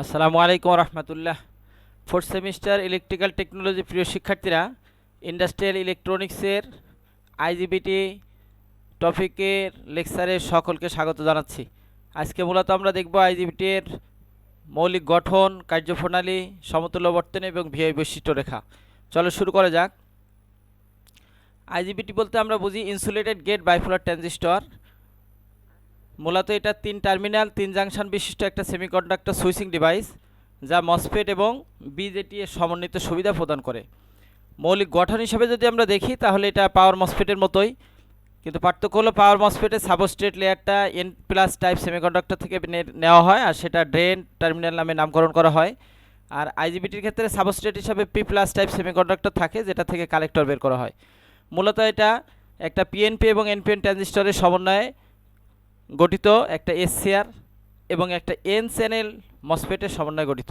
আসসালামু আলাইকুম রহমতুল্লাহ। ফোর্থ সেমিস্টার ইলেকট্রিক্যাল টেকনোলজি প্রিয় শিক্ষার্থীরা ইন্ডাস্ট্রিয়াল ইলেকট্রনিক্সের আইজিবিটি টপিকের লেকচারে সকলকে স্বাগত জানাচ্ছি। আজকে মূলত আমরা দেখব আইজিবিটির মৌলিক গঠন, কার্যপ্রণালী, সমতুল্য বর্তন এবং ভিআই বৈশিষ্ট্য রেখা। চলো শুরু করা যাক। আইজিবিটি বলতে আমরা বুঝি ইনসুলেটেড গেট বাইপোলার ট্রানজিস্টর মূলত এটা তিন টার্মিনাল, তিন জাংশন বিশিষ্ট একটা সেমিকন্ডাক্টর সুইচিং ডিভাইস যা মসফেট এবং বিজেটি এর সমন্বিত সুবিধা প্রদান করে। মৌলিক গঠন হিসেবে যদি আমরা দেখি, তাহলে এটা পাওয়ার মসফেটের মতোই। কিন্তু পার্থক্য হলো পাওয়ার মসফেটের সাবস্ট্রেট লেয়ারটা এন প্লাস টাইপ সেমিকন্ডাক্টর থেকে নেওয়া হয় আর সেটা ড্রেন টার্মিনাল নামে নামকরণ করা হয়। আর আইজিবিটির ক্ষেত্রে সাবস্ট্রেট হিসাবে পি প্লাস টাইপ সেমিকন্ডাক্টর থাকে, যেটা থেকে কালেক্টর বের করা হয়। মূলত এটা একটা পিএনপি এবং এনপিএন ট্রানজিস্টরের সমন্বয়ে গঠিত একটা এসসিআর এবং একটা এন চ্যানেল মসফেটের সমন্বয়ে গঠিত।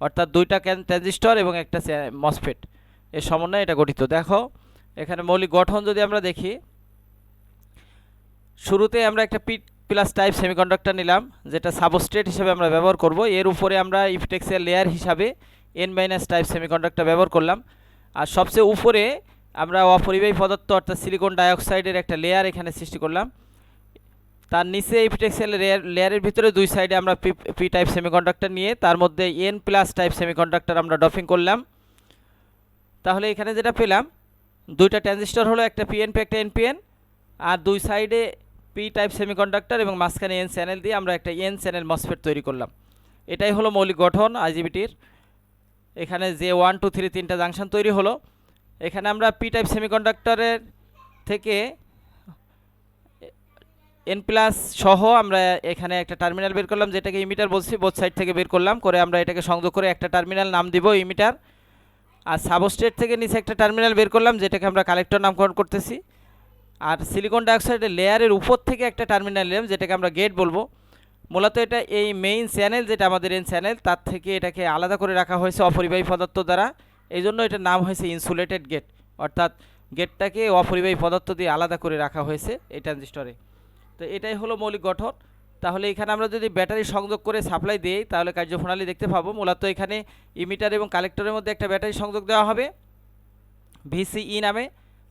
অর্থাৎ দুইটা ট্রানজিস্টর এবং একটা মসফেট এর সমন্বয়ে এটা গঠিত। দেখো, এখানে মৌলিক গঠন যদি আমরা দেখি, শুরুতে আমরা একটা পি প্লাস টাইপ সেমিকন্ডাক্টর নিলাম, যেটা সাবস্ট্রেট হিসেবে আমরা ব্যবহার করব। এর উপরে আমরা ইফটেক্সের লেয়ার হিসাবে এন মাইনাস টাইপ সেমিকন্ডাক্টর ব্যবহার করলাম। আর সবচেয়ে উপরে আমরা অপরিবাহী পদার্থ, অর্থাৎ সিলিকন ডাইঅক্সাইডের একটা লেয়ার এখানে সৃষ্টি করলাম। তার নিচে এপিটেক্সেল লেয়ার লেয়ারের ভিতরে দুই সাইডে আমরা পি পি টাইপ সেমিকন্ডাক্টর নিয়ে, তার মধ্যে এন প্লাস টাইপ সেমিকন্ডাক্টর আমরা ডফিং করলাম। তাহলে এখানে যেটা পেলাম, দুইটা ট্রানজিস্টর হলো একটা পিএনপি একটা এনপিএন আর দুই সাইডে পি টাইপ সেমিকন্ডাক্টর এবং মাঝখানে এন চ্যানেল দিয়ে আমরা একটা এন চ্যানেল মসফেট তৈরি করলাম। এটাই হলো মৌলিক গঠন আইজিবিটির এখানে যে ওয়ান টু থ্রি তিনটা জাংশন তৈরি হলো। এখানে আমরা পি টাইপ সেমিকন্ডাক্টরের থেকে এন প্লাস সহ আমরা এখানে একটা টার্মিনাল বের করলাম, যেটাকে ইমিটার বলছি বোথ সাইড থেকে বের করলাম। করে আমরা এটাকে সংযোগ করে একটা টার্মিনাল নাম দিব ইমিটার আর সাবস্ট্রেট থেকে নিচে একটা টার্মিনাল বের করলাম, যেটাকে আমরা কালেক্টর নামকরণ করতেছি। আর সিলিকন ডাইঅক্সাইডের লেয়ারের উপর থেকে একটা টার্মিনাল নিলাম, যেটাকে আমরা গেট বলব। মূলত এটা এই মেইন চ্যানেল যেটা আমাদের এন চ্যানেল তার থেকে এটাকে আলাদা করে রাখা হয়েছে অপরিবাহী পদার্থ দ্বারা। এই জন্য এটার নাম হয়েছে ইনসুলেটেড গেট অর্থাৎ গেটটাকে অপরিবাহী পদার্থ দিয়ে আলাদা করে রাখা হয়েছে এই ট্রানজিস্টরে তো এটাই হলো মৌলিক গঠন। তাহলে এখানে আমরা যদি ব্যাটারি সংযোগ করে সাপ্লাই দিই, তাহলে কার্যপ্রণালী দেখতে পাবো। মূলত এখানে ইমিটার এবং কালেক্টরের মধ্যে একটা ব্যাটারি সংযোগ দেওয়া হবে ভিসিই নামে,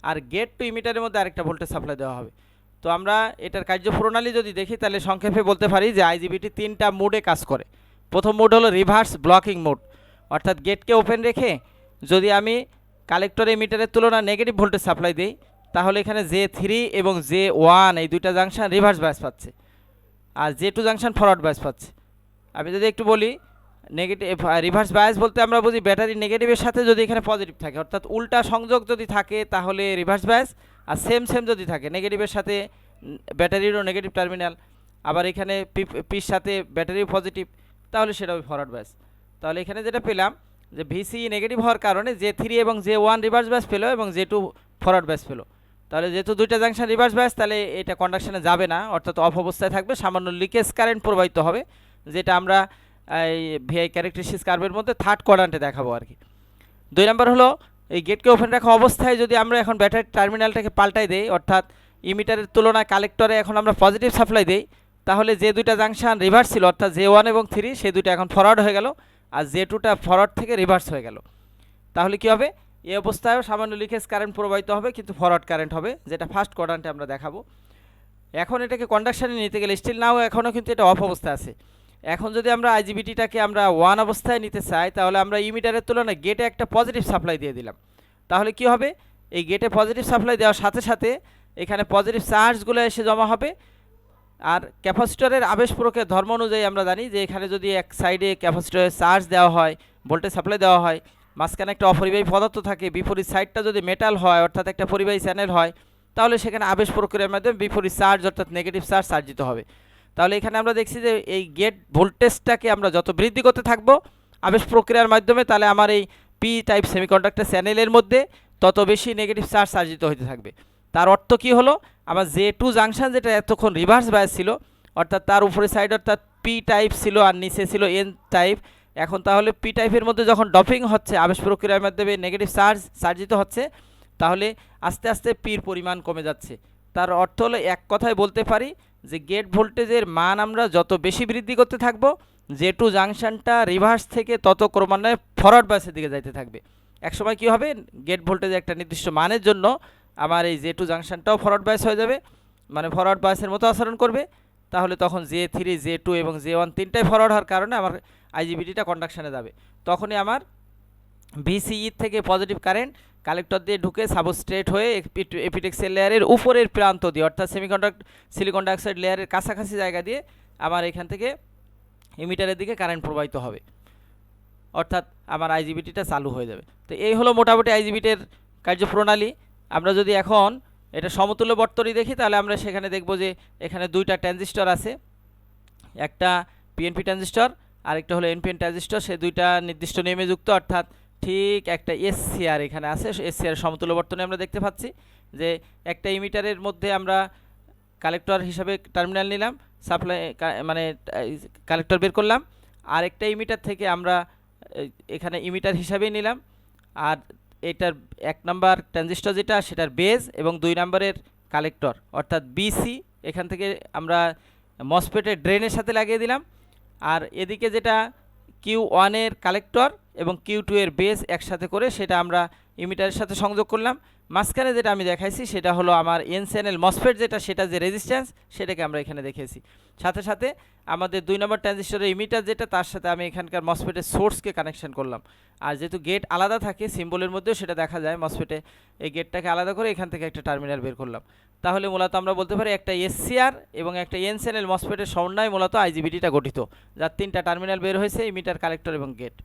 আর গেট টু ইমিটারের মধ্যে আরেকটা ভোল্টেজ সাপ্লাই দেওয়া হবে। তো আমরা এটার কার্যপ্রণালী যদি দেখি, তাহলে সংক্ষেপে বলতে পারি যে আইজিবিটি তিনটা মোডে কাজ করে। প্রথম মোড হলো রিভার্স ব্লকিং মোড অর্থাৎ গেটকে ওপেন রেখে যদি আমি কালেক্টর এমিটারের তুলনায় নেগেটিভ ভোল্টেজ সাপ্লাই দিই তাহলে এখানে জে থ্রি এবং জে ওয়ান এই দুইটা জাংশন রিভার্স ব্যাস পাচ্ছে। আর J two junction forward bias পাচ্ছে। আমি যদি একটু বলি নেগেটিভ রিভার্স বায়াস বলতে আমরা বুঝি ব্যাটারি নেগেটিভের সাথে যদি এখানে পজিটিভ থাকে, অর্থাৎ উল্টা সংযোগ যদি থাকে তাহলে রিভার্স বায়াস আর সেম সেম যদি থাকে নেগেটিভের সাথে ব্যাটারিরও নেগেটিভ টার্মিনাল আবার এখানে পির সাথে ব্যাটারিও পজিটিভ তাহলে সেটা ফরওয়ার্ড ব্যাস তাহলে এখানে যেটা পেলাম, যে ভিসি নেগেটিভ হওয়ার কারণে জে থ্রি এবং জে ওয়ান রিভার্স ব্যাস পেল এবং জে টু ফরওয়ার্ড ব্যাস পেল। তাহলে যেহেতু দুইটা জাংশন রিভার্স ব্যাস তাহলে এটা কন্ডাকশানে যাবে না, অর্থাৎ অফ অবস্থায় থাকবে। সামান্য লিকেজ কারেন্ট প্রবাহিত হবে, যেটা আমরা, এই ভিআই ক্যারেক্টারিস্টিক্স কার্ভের মধ্যে থার্ড কোয়াড্রান্টে দেখাবো আর কি। দুই নম্বর হলো, এই গেটকে ওপেন রাখা অবস্থায় যদি আমরা এখন ব্যাটারি টার্মিনালটাকে পাল্টাই দেই, অর্থাৎ ইমিটারের তুলনায় কালেক্টরে এখন আমরা পজিটিভ সাপ্লাই দেই, তাহলে যে দুইটা জাংশন রিভার্স ছিল, অর্থাৎ জে ওয়ান এবং থ্রি সেই দুইটা এখন ফরওয়ার্ড হয়ে গেল, আর জে টুটা ফরওয়ার্ড থেকে রিভার্স হয়ে গেল। তাহলে কি হবে? এই অবস্থায়ও সামান্য লিকেজ কারেন্ট প্রবাহিত হবে, কিন্তু ফরওয়ার্ড কারেন্ট হবে, যেটা ফার্স্ট কোয়াড্রান্টে আমরা দেখাবো। এখন এটাকে কন্ডাকশানে নিতে গেলে স্টিল নাও এখনও কিন্তু এটা অফ অবস্থায় আছে। এখন যদি আমরা আইজিবিটিটাকে আমরা ওয়ান অবস্থায় নিতে চাই, তাহলে আমরা ইমিটারের তুলনায় গেটে একটা পজিটিভ সাপ্লাই দিয়ে দিলাম। তাহলে কি হবে? এই গেটে পজিটিভ সাপ্লাই দেওয়ার সাথে সাথে এখানে পজিটিভ চার্জগুলো এসে জমা হবে। আর ক্যাপাসিটরের আবেশ প্রয়োগের ধর্ম অনুযায়ী আমরা জানি যে এখানে যদি এক সাইডে ক্যাপাসিটরের চার্জ দেওয়া হয় ভোল্টেজ সাপ্লাই দেওয়া হয় মাঝখানে একটা অপরিবাহী পদার্থ থাকে, বিপরীত সাইডটা যদি মেটাল হয়, অর্থাৎ একটা পরিবাহী চ্যানেল হয়, তাহলে সেখানে আবেশ প্রক্রিয়ার মাধ্যমে বিপরীত চার্জ অর্থাৎ নেগেটিভ চার্জ সার্জিত হবে। তাহলে এখানে আমরা দেখছি যে এই গেট ভোল্টেজটাকে আমরা যত বৃদ্ধি করতে থাকব আবেশ প্রক্রিয়ার মাধ্যমে, তাহলে আমার এই পি টাইপ সেমিকন্ডাক্টর চ্যানেলের মধ্যে তত বেশি নেগেটিভ চার্জ সার্জিত হতে থাকবে। তার অর্থ কি হলো? আমার জে টু জাংশন যেটা এতক্ষণ রিভার্স বায়াস ছিল, অর্থাৎ তার উপরে সাইড অর্থাৎ পি টাইপ ছিল আর নিচে ছিল এন টাইপ এখন তাহলে পি টাইপের মধ্যে যখন ডপিং হচ্ছে, আবেশ প্রক্রিয়ার মাধ্যমে নেগেটিভ চার্জ সার্জিত হচ্ছে, তাহলে আস্তে আস্তে পির পরিমাণ কমে যাচ্ছে। তার অর্থ হলো এক কথায় বলতে পারি যে গেট ভোল্টেজের মান আমরা যত বেশি বৃদ্ধি করতে থাকব জে টু জাংশনটা রিভার্স থেকে তত ক্রমান্বয়ে ফরওয়ার্ড বাসের দিকে যাইতে থাকবে। একসময় কি হবে? গেট ভোল্টেজ একটা নির্দিষ্ট মানের জন্য আমার এই জে টু জাংশনটাও ফরওয়ার্ড বাস হয়ে যাবে মানে ফরওয়ার্ড বাসের মতো আচরণ করবে। তাহলে তখন জে থ্রি জে টু এবং জে ওয়ান তিনটাই ফরওয়ার্ড হওয়ার কারণে আমার আইজিবিটিটা কন্ডাকশানে যাবে। তখনই আমার ভিসিই থেকে পজিটিভ কারেন্ট কালেক্টর দিয়ে ঢুকে সাবস্ট্রেট হয়ে এপিটেক্সেল লেয়ারের উপরের প্রান্ত দিয়ে, অর্থাৎ সেমিকন্ডাক্ট সিলিকন লেয়ারের কাছাকাছি জায়গা দিয়ে আমার এখান থেকে ইমিটারের দিকে কারেন্ট প্রবাহিত হবে। অর্থাৎ আমার আইজিবিটিটা চালু হয়ে যাবে। তো এই হলো মোটামুটি আইজিবিটের কার্যপ্রণালী। আমরা যদি এখন এটা সমতুল্য বর্তনী দেখি, তাহলে আমরা সেখানে দেখব যে এখানে দুইটা ট্রানজিস্টর আছে। একটা পিএনপি ট্রানজিস্টর আরেকটা হলো এনপিএন ট্রানজিস্টর সে দুইটা নির্দিষ্ট নিয়মে যুক্ত, অর্থাৎ ঠিক একটা এসসিআর এখানে আছে। এসসিআর সমতুল্য বর্তনী আমরা দেখতে পাচ্ছি যে একটা ইমিটারের মধ্যে আমরা কালেক্টর হিসাবে টার্মিনাল নিলাম, সাপ্লাই মানে কালেক্টর বের করলাম। আর একটা ইমিটার থেকে আমরা এখানে ইমিটার হিসাবেই নিলাম। আর এটার এক নাম্বার ট্রানজিস্টর যেটা, সেটার বেজ এবং দুই নাম্বারের কালেক্টর, অর্থাৎ বিসি এখান থেকে আমরা মসপেটের ড্রেনের সাথে লাগিয়ে দিলাম। আর এদিকে যেটা কিউ ওয়ানের কালেক্টর এবং কিউ টু এর বেস একসাথে করে সেটা আমরা ইমিটারের সাথে সংযোগ করলাম। মাঝখানে যেটা আমি দেখাইছি, সেটা হলো আমার এন চ্যানেল মসফেট যেটা, সেটা যে রেজিস্ট্যান্স সেটাকে আমরা এখানে দেখেছি। সাথে সাথে আমাদের দুই নম্বর ট্রানজিস্টরের ইমিটার যেটা, তার সাথে আমি এখানকার মসফেটের সোর্সকে কানেকশন করলাম। আর যেহেতু গেট আলাদা থাকে সিম্বলের মধ্যেও সেটা দেখা যায় মসফেটে এই গেটটাকে আলাদা করে এখান থেকে একটা টার্মিনাল বের করলাম। তাহলে মূলত আমরা বলতে পারি একটা এসসিআর এবং একটা এন চ্যানেল মসফেটের সমন্বয় মূলত আইজিবিটিটা গঠিত, যার তিনটা টার্মিনাল বের হয়েছে ইমিটার কালেক্টর এবং গেট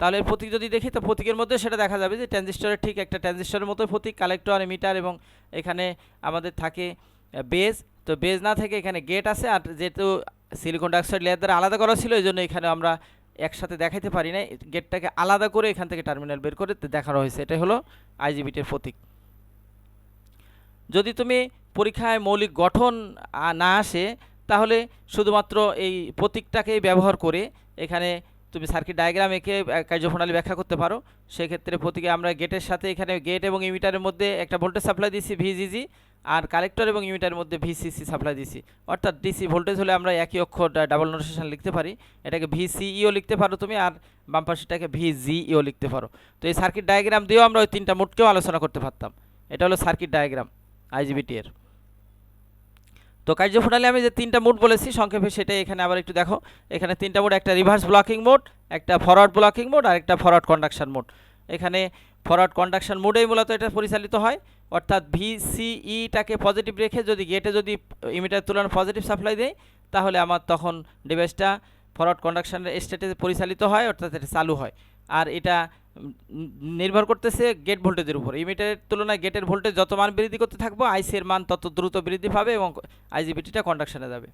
তাহলে প্রতীক যদি দেখি, তো প্রতীকের মধ্যে সেটা দেখা যাবে যে ট্রানজিস্টরের ঠিক একটা ট্রানজিস্টরের মতো প্রতীক কালেক্টর মিটার এবং এখানে আমাদের থাকে বেজ তো বেজ না থেকে এখানে গেট আছে আর যেহেতু সিলিকন ডাইঅক্সাইড লেয়ার দ্বারা আলাদা করা ছিল এই জন্য এখানে আমরা একসাথে দেখাইতে পারি না গেটটাকে আলাদা করে এখান থেকে টার্মিনাল বের করে দেখানো হয়েছে। এটাই হলো আইজিবিটির প্রতীক। যদি তুমি পরীক্ষায় মৌলিক গঠন না আসে, তাহলে শুধুমাত্র এই প্রতীকটাকেই ব্যবহার করে এখানে তুমি সার্কিট ডায়াগ্রাম এঁকে কার্যপ্রণালী ব্যাখ্যা করতে পারো। সেক্ষেত্রে প্রতীকে আমরা গেটের সাথে এখানে গেট এবং ইমিটারের মধ্যে একটা ভোল্টেজ সাপ্লাই দিছি ভিজিজি আর কালেক্টর এবং ইমিটারের মধ্যে ভিসিসি সাপ্লাই দিছি অর্থাৎ ডিসি ভোল্টেজ হলে আমরা একই অক্ষর ডাবল নোটেশন লিখতে পারি। এটাকে ভিসিইও লিখতে পারো তুমি, আর বাম ভিজিইও লিখতে পারো। তো এই সার্কিট ডায়াগ্রাম দিয়েও আমরা ওই তিনটা মোটকেও আলোচনা করতে পারতাম। এটা হলো সার্কিট ডায়াগ্রাম আইজিবিটি এর। তো কার্যপ্রণালী আমি যে তিনটা মোড বলেছি, সংক্ষেপে সেটাই এখানে আবার একটু দেখো। এখানে তিনটা মোড, একটা রিভার্স ব্লকিং মোড, একটা ফরওয়ার্ড ব্লকিং মোড, আর একটা ফরওয়ার্ড কন্ডাকশন মোড। এখানে ফরওয়ার্ড কন্ডাকশন মোডেই মূলত এটা পরিচালিত হয়। অর্থাৎ ভিসিইটাকে পজিটিভ রেখে যদি গেটে যদি ইমিটার তুলনায় পজিটিভ সাপ্লাই দেয়, তাহলে আমার তখন ডিভাইসটা ফরওয়ার্ড কন্ডাকশনের স্টেটে পরিচালিত হয়, অর্থাৎ এটা চালু হয়। আর এটা নির্ভর করতেছে গেট ভোল্টেজের উপর। ইমিটারের তুলনায় গেটের ভোল্টেজ যত মান বৃদ্ধি করতে থাকব আইসি এর মান তত দ্রুত বৃদ্ধি পাবে এবং আইজিবিটিটা কন্ডাকশনে যাবে।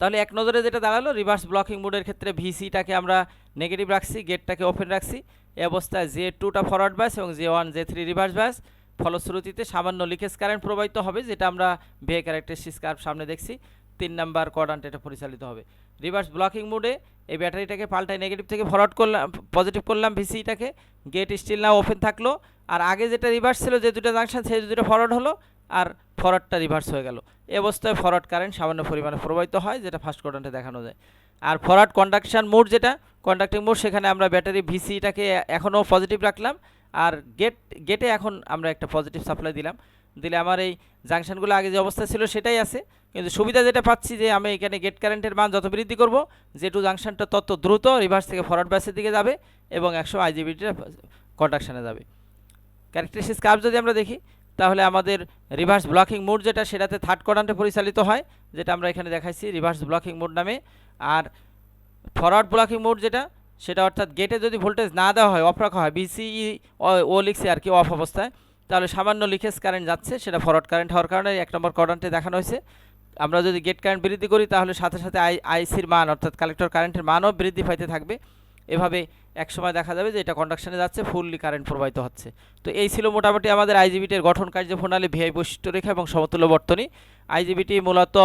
তাহলে এক নজরে যেটা দাঁড়াল রিভার্স ব্লকিং মোডের ক্ষেত্রে ভিসিটাকে আমরা নেগেটিভ রাখছি গেটটাকে ওপেন রাখছি। এ অবস্থায় জে টুটা ফরওয়ার্ড ব্যাস এবং J one J three reverse bias ফলশ্রুতিতে সামান্য লিকেজ কারেন্ট প্রবাহিত হবে, যেটা আমরা ভে ক্যারেক্টারিস্টিক্স কার্ভ সামনে দেখছি। তিন নাম্বার কোয়াড্রান্ট এটা পরিচালিত হবে। রিভার্স ব্লকিং মোডে এই ব্যাটারিটাকে পাল্টায় নেগেটিভ থেকে ফরওয়ার্ড করলাম পজিটিভ করলাম ভিসিটাকে গেট স্টিল না ওপেন থাকল। আর আগে যেটা রিভার্স ছিল, যে দুটো জাংশন সেই দুটো ফরওয়ার্ড হলো। আর ফরওয়ার্ডটা রিভার্স হয়ে গেল। এই অবস্থায় ফরওয়ার্ড কারেন্ট সামান্য পরিমাণে প্রবাহিত হয়, যেটা ফার্স্ট কোয়াড্রান্টে দেখানো যায়। আর ফরওয়ার্ড কন্ডাকশন মোড যেটা কন্ডাক্টিং মোড সেখানে আমরা ব্যাটারি ভিসিটাকে এখনও পজিটিভ রাখলাম। আর গেট গেটে এখন আমরা একটা পজিটিভ সাপ্লাই দিলাম। দিলে আমার এই জাংশনগুলো আগে যে অবস্থা ছিল সেটাই আছে। কিন্তু সুবিধা যেটা পাচ্ছি যে আমি এখানে গেট কারেন্টের মান যত বৃদ্ধি করব যে টু জাংশনটা তত দ্রুত রিভার্স থেকে ফরওয়ার্ড ব্যাসের দিকে যাবে এবং একশো আইজিবিটিটা কন্ডাকশানে যাবে। ক্যারেক্টারিস্টিক্স কার্ভ যদি আমরা দেখি, তাহলে আমাদের রিভার্স ব্লকিং মোড যেটা, সেটাতে থার্ড কোয়াড্রান্টে পরিচালিত হয়, যেটা আমরা এখানে দেখাইছি রিভার্স ব্লকিং মোড নামে। আর ফরওয়ার্ড ব্লকিং মোড যেটা, সেটা অর্থাৎ গেটে যদি ভোল্টেজ না দেওয়া হয় অফ রাখা হয় বিসিই ও লিখছে আর কি অফ অবস্থায়। তাহলে সামান্য লিকেজ কারেন্ট যাচ্ছে, সেটা ফরওয়ার্ড কারেন্ট হওয়ার কারণে এক নম্বর কোয়াড্রান্টে দেখানো হয়েছে। আমরা যদি গেট কারেন্ট বৃদ্ধি করি, তাহলে সাথে সাথে আই আইসির মান, অর্থাৎ কালেক্টর কারেন্টের মানও বৃদ্ধি পাইতে থাকবে। এভাবে এক সময় দেখা যাবে যে এটা কন্ডাকশনে যাচ্ছে ফুললি কারেন্ট প্রবাহিত হচ্ছে। তো এই ছিল মোটামুটি আমাদের আইজিবিটির গঠন কার্য প্রণালী ভিআই বৈশিষ্ট্য রেখা এবং সমতুল্য বর্তনী। আইজিবিটি মূলত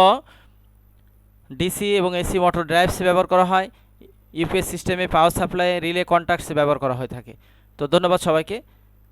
ডিসি এবং এসি মোটর ড্রাইভসে ব্যবহার করা হয়। ইউপিএস সিস্টেমে পাওয়ার সাপ্লাই রিলে কন্ট্যাক্টসে ব্যবহার করা হয়ে থাকে। তো ধন্যবাদ সবাইকে।